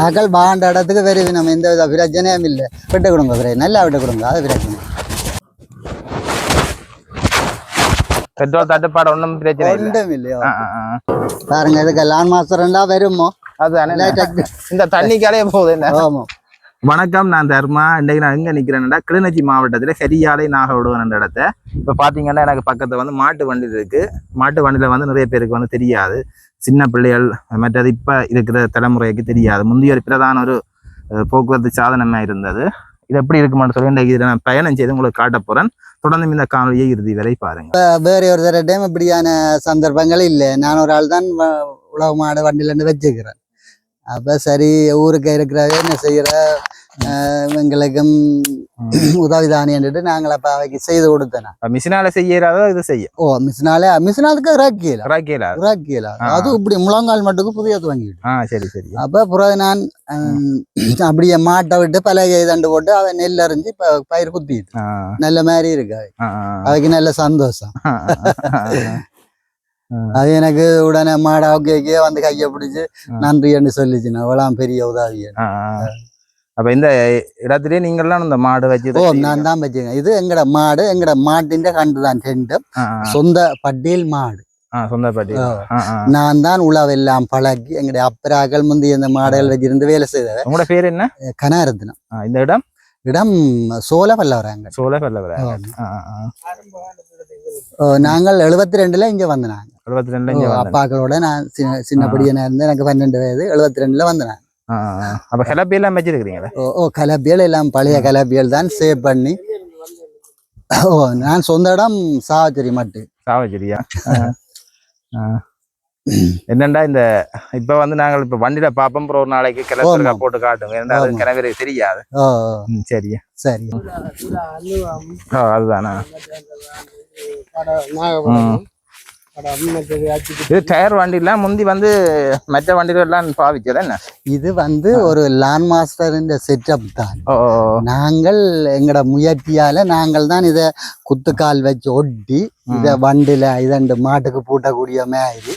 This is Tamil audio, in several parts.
ஆக்கள் பாண்ட இடத்துக்கு வருவி நம்ம எந்த வித பிரச்சனையும் இல்லை விட்டு கொடுங்க பிரே நல்லா விட்டு கொடுங்க அது பிரச்சனை பெட்ரோல் தட்டுப்பாடு ஒன்றும் பிரச்சனை ஒன்றும் இல்லையோ. பாருங்க இதுக்கு லான் மாசம் ரெண்டா வருமோ அதுதானே இந்த தண்ணிக்காலே போகுது என்ன ஆமா வணக்கம் நான் தர்மா. இன்றைக்கு நான் எங்கே நிற்கிறேன்டா கிளிநொச்சி மாவட்டத்தில் செரியாலை நாகவிடுவன் என்ற இடத்த. இப்போ பார்த்தீங்கன்னா எனக்கு பக்கத்தில் வந்து மாட்டு வண்டி இருக்குது மாட்டு வண்டியில் வந்து நிறைய பேருக்கு வந்து தெரியாது. சின்ன பிள்ளைகள் மற்றது இப்போ இருக்கிற தலைமுறைக்கு தெரியாது. முந்தைய ஒரு பிரதான ஒரு போக்குவரத்து சாதனமாக இருந்தது. இது எப்படி இருக்குமான்னு சொல்லி இன்றைக்கு இதை நான் பயணம் செய்து உங்களுக்கு காட்ட போகிறேன் தொடர்ந்து இந்த காணொலியை இறுதி வரை பாருங்க வேறு ஒரு தர டைம் இப்படியான சந்தர்ப்பங்கள் இல்லை. நான் ஒரு ஆள் தான் வ- உழவு மாடு வண்டியில இருந்து வச்சுக்கிறேன். அப்ப சரி ஊருக்கு இருக்கிறவே என்ன செய்யற? அஹ், எங்களுக்கும் உதவிதானின்ட்டு நாங்கள் அப்ப அவைக்கு செய்து கொடுத்தேன். மிஷினால செய்யறாதோ இது செய்யும் ஓ மிஸ்னாலே மிஸ்னாலுக்கு இறக்கியல? ராக்கேலா இறக்கியல? ஆ. அது இப்படி முழங்கால் மட்டுக்கு புதியது வாங்கிட்டு ஆ சரி சரி. அப்ப பிறகு நான் அப்படியே மாட்டை விட்டு பலகை தண்டு போட்டு அதை நெல் அரிஞ்சு இப்ப பயிர் குத்திட்டு. நல்ல மாதிரி இருக்கு. அவை. அவைக்கு நல்ல சந்தோஷம். அது எனக்கு உடனே மாடை ஓகே வந்து கையை பிடிச்சு ஆ. நன்றி என்று சொல்லிச்சு அவ்வளவு பெரிய உதவி. அப்ப இந்த இடத்திலே நீங்கள்லாம் இந்த மாடு வச்சு ஓ நான் தான் வச்சுக்கேன் இது எங்கட மாடு எங்கட மாட்டின் கண்டு தான் ரெண்டும். சொந்த பட்டியல் மாடு. ஆ, ஆ. நான் தான் உழவெல்லாம் பழகி எங்களுடைய அப்பராக்கள் முந்தி இந்த மாடுகள் வச்சிருந்து வேலை செய்த உங்களோட பேர் என்ன? கனாரத்தினம் ஆ, இந்த இடம்? இடம் சோழ பல்லவராங்க சோழ பல்லவர ஆமா. ஓ, நாங்கள் எழுபத்தி ரெண்டுல இங்க வந்தனாங்க எழுபத்தி ரெண்டுல. அப்பாக்களோட நான் சின்ன சின்ன ஆ. படியனா இருந்து எனக்கு பன்னெண்டு வயது எழுபத்தி ரெண்டுல வந்தேன். அப்ப கிளப்பி எல்லாம் வச்சிருக்கிறீங்களா ஓ ஓ கலப்பியல் எல்லாம் பழைய கலப்பியல் தான் சேவ் பண்ணி ஓ நான் சொந்த இடம் சாவச்சேரி மட்டு சாவச்சேரியா. என்னண்டா இந்த இப்ப வந்து நாங்கள் இப்ப வண்டியில பாப்போம் ஒரு நாளைக்கு ஆமா. போட்டு காட்டுங்க ஏன்னா அது. கிளம்பி தெரியாது சரியா சரி அதுதானா. இது டயர் வண்டிலாம் முந்தி வந்து மற்ற வண்டிகள் எல்லாம் பாவிச்சது என்ன? இது வந்து ஒரு லான் மாஸ்டர் இந்த செட்டப் தான். நாங்கள் எங்கட முயற்சியால நாங்கள் தான் இத குத்துக்கால் வச்சு ஒட்டி இத வண்டில இதண்டு மாட்டுக்கு பூட்டக்கூடிய மாதிரி.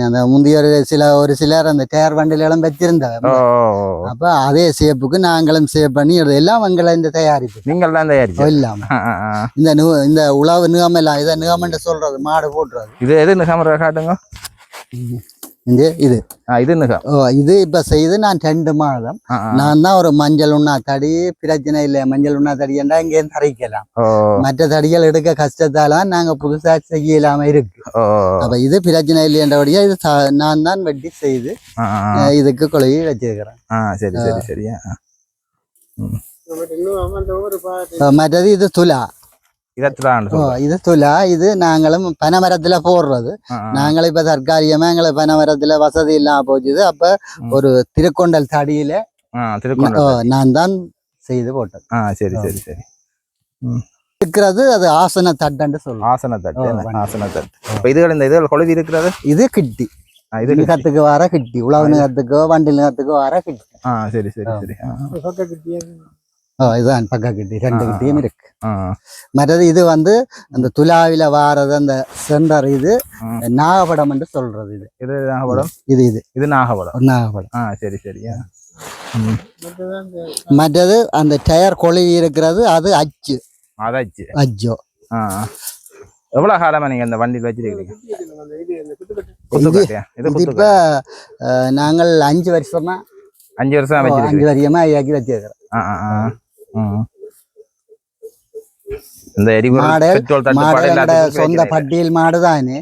அந்த முந்தைய ஒரு சில ஒரு சிலர் அந்த டயர் வண்டில எல்லாம் ஓ. அப்ப அதே சேப்புக்கு நாங்களும் சேவ் பண்ணி எல்லாம் எங்களை இந்த தயாரிப்பு. நீங்கள் தான் தயாரிச்சு இல்லாம. இந்த நு- இந்த உழவு நிகமம் எல்லாம் இதை நிகமன்னு சொல்றது மாடு போட்டுறது இது எது காட்டுங்க? இந்த இது. ஆ, இது நிகம் ஓ இது இப்ப செய்து நான் ரெண்டு மாதம். நான் தான் ஒரு மஞ்சள் உண்ணா தடி பிரச்சனை இல்லை. மஞ்சள் உண்ணா தடி என்றா இங்கே தரிக்கலாம் ஓ. மற்ற தடிகள் எடுக்க கஷ்டத்தால நாங்க புதுசா செய்யலாம இருக்கு. அப்ப இது பிரச்சனை இல்லைன்றபடியா இது நான் தான் வெட்டி செய்து இதுக்கு கொழுவி வச்சிருக்கிறேன். சரி சரி சரியா மற்றது இது துலா. இது துலா இது நாங்களும் பனைமரத்துல போடுறது. நாங்கள் இப்ப தற்காலிகமா எங்களுக்கு பனைமரத்துல வசதி இல்லாம போச்சுது. அப்ப. ஒரு திருக்கொண்டல் தடியில நான் தான் செய்து போட்டது. ஆ சரி சரி சரி. இருக்கிறது அது ஆசன தட்டுன்னு சொல்லுவோம். ஆசன தட்டு. ஆசன தட்டு. இப்ப இதுகள் இந்த இதுகள் கொழுவி இருக்கிறது? இது கிட்டி. இது நிகத்துக்கு வர கிட்டி. உழவு நிகத்துக்கோ வண்டி நிகத்துக்கோ வர கிட்டி. ஆ சரி சரி. சரி. இதுதான் பக்க கிட்டி ரெண்டு கிட்டியும் இருக்கு. ஆ, மற்றது இது வந்து அந்த துலாவில வாரது அந்த சென்டர் இது. நாகப்படம் என்று சொல்றது இது. இது நாகப்படம் இது இது. இது நாகப்படம் நாகப்படம் ஆ சரி சரியா. மற்றது அந்த டயர் கொழுவி இருக்கிறது அது அச்சு. அதாச்சு அச்சோ. ஆ எவ்வளவு காலமா நீங்க இந்த வண்டியில் வச்சிருக்கீங்க? இது இப்ப நாங்கள் அஞ்சு வருஷமா அஞ்சு வருஷம் அஞ்சு வருஷமா ஐயாக்கி வச்சிருக்கிறோம். ஆ ஆ ஆ. ம். இந்த எரிபொருள் சொந்த. பட்டியல் மாடு தானே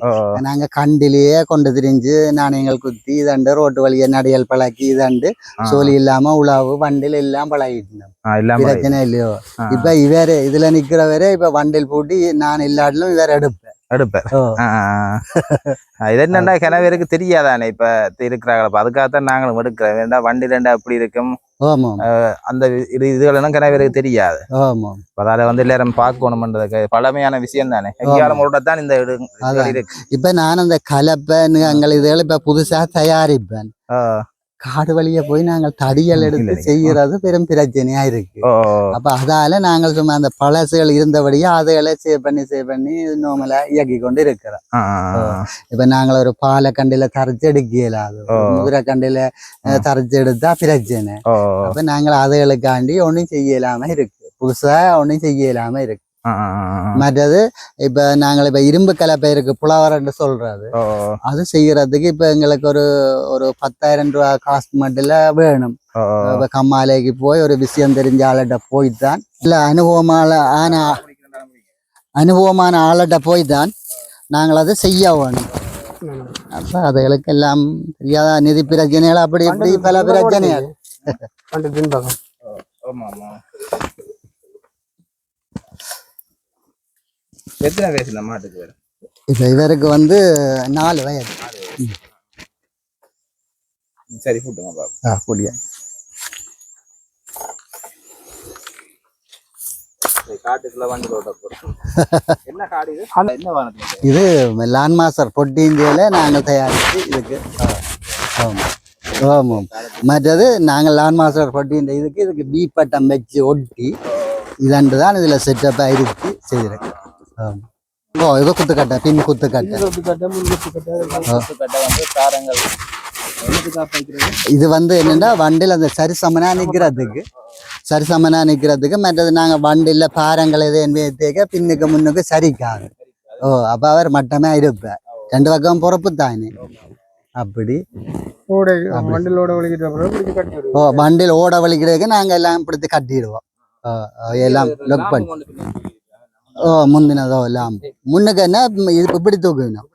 நாங்க கண்டிலேயே கொண்டு திரிஞ்சு நாணயங்கள் குத்தி இதண்டு ரோட்டு வழிய நடையல் பழக்கி இதண்டு சோலி இல்லாம உழவு வண்டில் எல்லாம் பழகிட்டு பிரச்சனை இல்லையோ? இப்ப இவரு இதுல நிக்கிறவரே இப்ப வண்டில் பூட்டி நான் இல்லாட்டிலும் இவர் எடுப்பேன் எடுப்பேன். இது என்னண்டா கிணவருக்கு தெரியாதானே இப்ப இருக்கிறாங்களா அப்ப அதுக்காகத்தான் நாங்களும் எடுக்கிறோம். வேண்டா வண்டி ரெண்டா அப்படி இருக்கும்? அந்த இது இதுகளெல்லாம் கிணவருக்கு தெரியாது. அதால வந்து எல்லாரும் பார்க்கணும்ன்றதுக்கு பழமையான விஷயம் தானே எங்கேயாலும் தான் இந்த இதுகள். இருக்கு. இப்ப நான் அந்த கலப்பை இதெல்லாம் இப்ப புதுசா தயாரிப்பேன். காடு வழியா போய் நாங்கள் தடியல் எடுத்து. செய்யறது பெரும் பிரச்சனையா இருக்கு அப்ப அதால நாங்கள் சும்மா அந்த பழசுகள் இருந்தபடியே அதுகளை சேவ் பண்ணி சேவ் பண்ணி நோமலா இயக்கி கொண்டு இருக்கிறோம். இப்ப நாங்கள் ஒரு பாலை கண்டில தரைச்சு எடுக்க இயலாது ஓ. முதிரை கண்டில அஹ், தரைச்சு எடுத்தா பிரச்சனை அப்ப நாங்கள் அதுகளுக்காண்டி ஒண்ணும் செய்யலாம இருக்கு புதுசா ஒண்ணும் செய்யலாம இருக்கு. மற்றது இப்ப நாங்கள் இப்ப இரும்பு கலப்பை இருக்கு புலவரன்னு சொல்றது அது செய்யறதுக்கு இப்ப எங்களுக்கு ஒரு ஒரு பத்தாயிரம் ரூபா காசு மட்டும் வேணும். இப்ப கம்மாலைக்கு போய் ஒரு விஷயம் தெரிஞ்ச ஆள்கிட்ட போய்தான் இல்ல அனுபவமான ஆன அனுபவமான ஆள்கிட்ட போய்தான் நாங்கள் அதை செய்ய வேணும். அப்ப அதுகளுக்கு எல்லாம் தெரியாத? நிதி பிரச்சனைகள் அப்படி இப்படி பல பிரச்சனைகள் பண்டு பின்பக்கம் ஆமா ஆமா எத்தனை வயசு இந்த மாட்டுக்கு வேறு? இப்ப இவருக்கு வந்து நாலு வயது. சரி கூட்டுங்க பாப்பா ஆ, கூடிய இது? லான் மாஸ்டர் பொட்டிந்தியில நாங்கள் தயாரித்து இதுக்கு. ஆமாம் ஆமாம் மற்றது நாங்கள் லான் மாஸ்டர் பொட்டின்ற இதுக்கு இதுக்கு பி பட்டம் வச்சு ஒட்டி இதன்று தான் இதில் செட்டப்பாக இருக்கு ஆமாம் ஓ இது குத்துக்கட்டை பின் குத்துக்கட்டை இது வந்து என்னன்னா வண்டியில் அந்த சரிசமனா நிற்கிறதுக்கு சரிசமனா நிற்கிறதுக்கு மற்றது நாங்கள் வண்டியில் பாரங்கள் எதுவும் வைத்தேக்க பின்னுக்கு முன்னுக்கு சரிக்காது. ஓ அப்போ அவர் மட்டமே இருப்பார் ரெண்டு பக்கம் பொறுப்பு தானே. அப்படி. ஓ வண்டியில் ஓட வலிக்கிறதுக்கு நாங்கள் எல்லாம் பிடித்து கட்டிடுவோம். எல்லாம் லுக் பண்ணி. என்ன இது இப்படி தூக்கணும்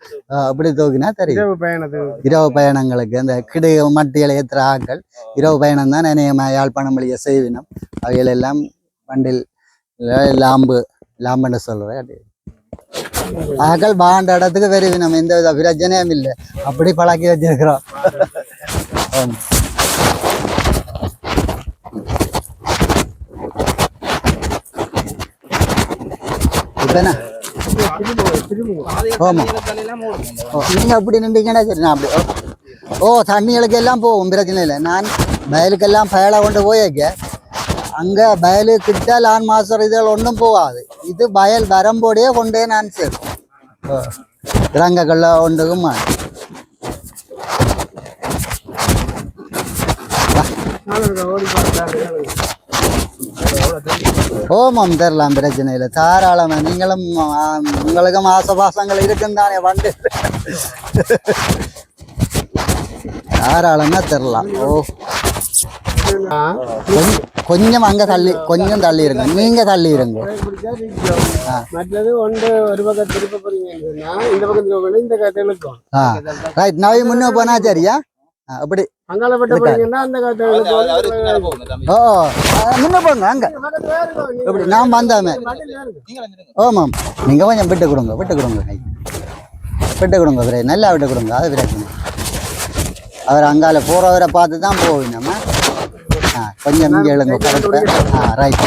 இப்படி தூக்கினா தெரியும் இரவு பயணங்களுக்கு அந்த கிடை மட்டியில் ஏற்றுற ஆட்கள் இரவு பயணம் தான் நினைய யாழ்ப்பாணம் வழியை செய்வினோம் அவைகள் எல்லாம் வண்டில் லாம்பு லாம்புன்னு சொல்கிறேன் ஆக்கள் பாண்ட இடத்துக்கு வருவினோம் எந்த வித பிரச்சனையும் இல்லை அப்படி பழக்கி வச்சிருக்கிறோம். இப்ப என்ன ஓ, நீங்க அப்படி நின்றீங்கன்னா சரி நான் அப்படி ஓ. தண்ணிகளுக்கு எல்லாம் போகும் பிரச்சனை இல்லை. நான் வயலுக்கெல்லாம் பயலை கொண்டு போயிருக்க அங்கே வயலு கிட்ட லான் மாஸ்டர் இதில் ஒன்றும் போகாது. இது வயல் வரம்போடையே கொண்டே நான் சேர்ப்பேன் ஓ. இறங்கக்கல்ல ஒன்றுக்கும் ஓடி பார்த்தாரு ஓமம் தரலாம் பிரச்சனை இல்லை தாராளமா நீங்களும் உங்களுக்கும் ஆசபாசங்கள் இருக்கும் தானே வண்டு. தாராளமா தரலாம். ஓ. கொஞ்சம் அங்க தள்ளி கொஞ்சம் தள்ளி இருங்க. நீங்க தள்ளி இருங்க. மற்றது ஒன்று ஒரு பக்கம் திருப்ப போறீங்கன்னு சொன்னா இந்த பக்கம் திருப்ப போனா இந்த காற்று இழுக்கும். ஆ. ரைட் நவி முன்ன போனா சரியா? அப்படி. அங்கால போறீங்கன்னா அந்த ஓ முன்ன போங்க அங்க. இப்படி நான் வந்தாமே. ஓமாம் நீங்க கொஞ்சம் விட்டு கொடுங்க விட்டு கொடுங்க கை. விட்டு கொடுங்க பிரே. நல்லா விட்டு கொடுங்க அது பிரச்சனை. அவர் அங்கால போறவரை பார்த்து தான் போவோம் நம்ம. ஆ கொஞ்சம் இங்கே எழுங்க கரெக்டாக ஆ ரைட்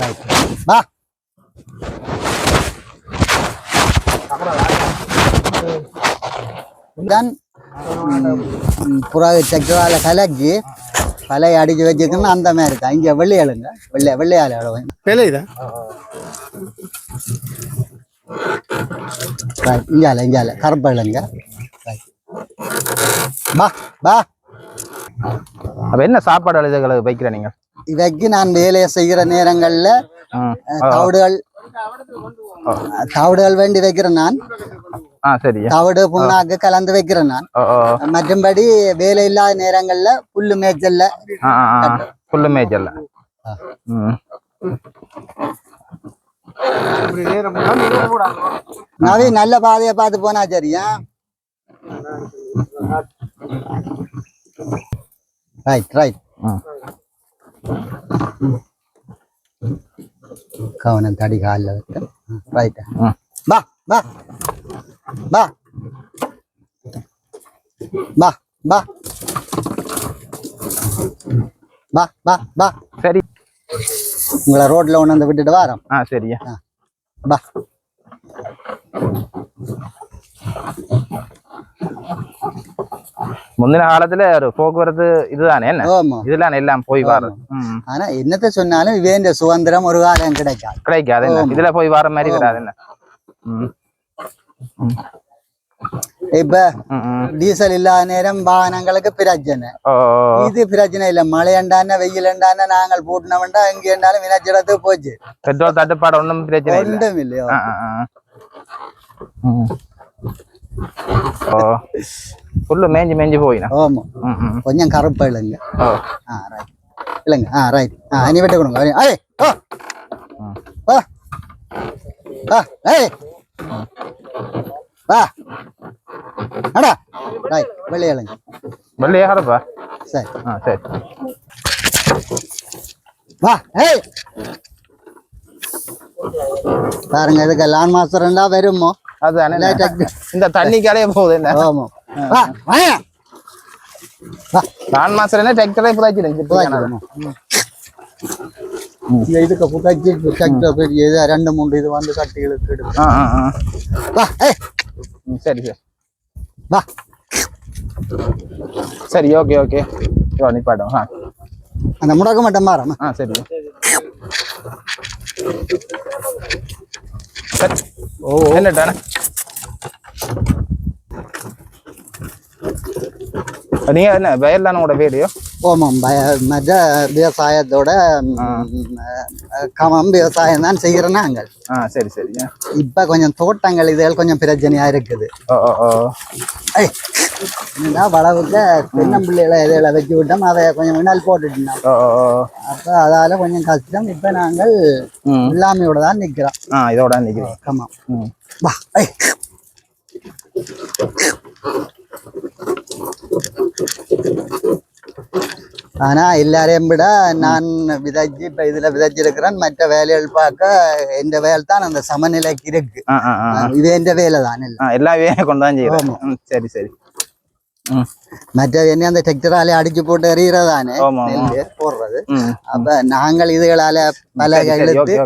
ரைட் வா. தான் புறாவை சக்கரால கலக்கி தலையை அடிச்சு வச்சுக்கணும். அந்த மாதிரி தான். இங்கே வெள்ளை வெள்ளை வெள்ளையால் எழுவங்க வேலையுதா ரைட் இங்கால இங்கால. கருப்பழுங்க. பா பா. அப்ப என்ன சாப்பாடு அழுதுகளை வைக்கிற நீங்க? இவைக்கு நான் வேலையை செய்கிற நேரங்கள்ல தவிடுகள் தவிடுகள் வேண்டி வைக்கிறேன் நான். தவிடு புண்ணாக்கு கலந்து வைக்கிறேன் நான் மற்றும்படி வேலை இல்லாத நேரங்கள்ல புல்லு மேய்ச்சல்ல புல்லு மேய்ச்சல்ல நவி நல்ல பாதையை பார்த்து போனா சரியா ரைட் ரைட் கவனம் தடி காலில் வைக்க ரைட் ம் பா பா பா பா பா பா பா சரி. உங்களை ரோட்ல ஒன்று வந்து விட்டுட்டு வாரோம் ஆ சரியா. பா. முந்தின காலத்துல ஒரு போக்குவரத்து இதுதானே என்ன? இதெல்லாம் எல்லாம் போய் வர்றது. ஆனா என்னத்த சொன்னாலும் இவேண்ட சுதந்திரம் ஒரு காலம் கிடைக்காது. கிடைக்காது. இதுல போய் வர மாதிரி. வராது என்ன. இப்ப. டீசல் இல்லாத நேரம் வாகனங்களுக்கு பிரச்சனை இது பிரச்சனை இல்ல மழையண்டான வெயிலண்டான நாங்கள் போட்டுனவன்டா எங்க இருந்தாலும் வினாச்சிடத்துக்கு போச்சு பெட்ரோல் தட்டுப்பாடு ஒன்றும் பிரச்சனை ஒன்றும் இல்லையோ ஆ, ஆ, ஆ. ஃபுல்லு மேஞ்சு மேஞ்சு போயினா ஆமா கொஞ்சம் கருப்பு இல்லைங்க ஆ ரைட் இல்லைங்க ஆ ரைட் ஆ இனி விட்டு கொடுங்க ஏய் ஓ வா ஏய் வா. அடா ரைட் வெளியேளுங்க வெள்ளையா கருப்பா சரி. ஆ சரி. வா ஏய். பாருங்க இதுக்கு லான் மாசம் ரெண்டா வருமோ அதுதானே. இந்த தண்ணிக்காலே போகுது என்ன? ஆமா. வா வாயா. வா. நான் மாசம் என்ன? டிராக்டரே புதாச்சிருமா. இந்த இதுக்கு புதாச்சி டிராக்டர் பெரிய இது ரெண்டு மூணு இது வந்து கட்டி இழுத்து எடுக்கும். வா ஏய். ம், சரி சரி. வா. சரி ஓகே ஓகே ஓ நிப்பாட்டும் ஆ அந்த முடக்க மட்டும் மாறமா ஆ சரி சரி. ஓ என்னட்டானே நீங்க என்ன வயல் தானே உங்களோட வீடியோ பய மற்ற விவசாயத்தோட கமம் விவசாயம் தான் செய்கிறோம் நாங்கள். சரி சரி. இப்ப கொஞ்சம் தோட்டங்கள் இதுகள் கொஞ்சம் பிரச்சனையா இருக்குது. வளவுக்கு தென்னம்பிள்ளைகளை இதில் வச்சு விட்டோம். அதை கொஞ்சம் வினால் போட்டுட்டோம். அப்ப அதால கொஞ்சம் கஷ்டம். இப்ப நாங்கள் இல்லாமையோட தான் நிக்கிறோம். ஆ இதோட நிற்கிறேன் கமாம் வா ஏய். ஆனா எல்லாரையும் விட நான் விதைச்சு இப்ப இதுல விதைச்சிருக்கிறேன். மற்ற வேலைகள் பார்க்க எந்த வேலை தான் அந்த சமநிலைக்கு இருக்கு. இது எந்த வேலை தான் இல்லை. ஆ எல்லாமே கொண்டு தான் செய்கிறேன் ஆமா. ம் சரி சரி. மற்ற என்ன அந்த டிராக்டரால அடிச்சு போட்டு எறிகிறதானே போடுறது. அப்ப நாங்கள் இதுகளால பல இழுத்து.